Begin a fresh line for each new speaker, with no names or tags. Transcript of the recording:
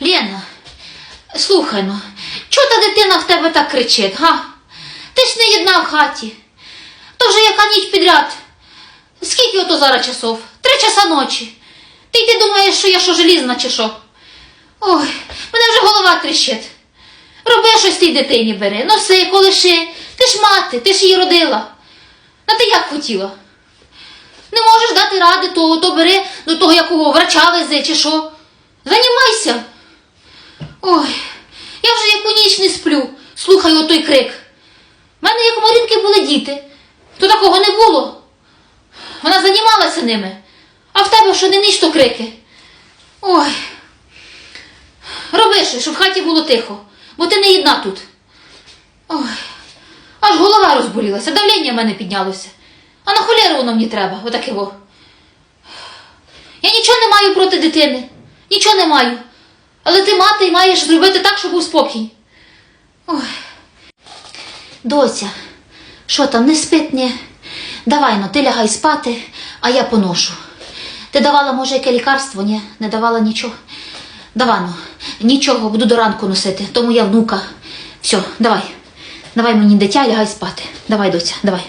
Лена, слухай ну, чого та дитина в тебе так кричить, га? Ти ж не єдна в хаті. То вже яка ніч підряд. Скільки ото зараз часов? Три часа ночі. Ти ти думаєш, що я що желізна чи що? Ой, мене вже голова тріщить. Роби щось тій дитині бери, носи, колиши. Ти ж мати, ти ж її родила. А ти як хотіла? Не можеш дати ради, то, то бери до того якого врача вези чи що. Займайся. Ой, я вже яку ніч не сплю, слухаю отой крик. У мене як у Маринки були діти, то такого не було. Вона займалася ними, а в тебе що не ніч, то крики. Ой. Роби щось, щоб в хаті було тихо, бо ти не єдна тут. Ой. Аж голова розболілася, давлення в мене піднялося. А на холєру воно мені треба, отаке во. Я нічого не маю проти дитини, нічого не маю. Але ти мати маєш зробити так, щоб був спокій. Ой. Доця, що там, не спить ні? Давай ну, ти лягай спати, а я поношу. Ти давала, може, яке лікарство? Ні, не давала нічого. Давай ну, нічого, буду до ранку носити, тому я внука. Все, давай. Давай мені дитя, лягай спати. Давай, доця, давай.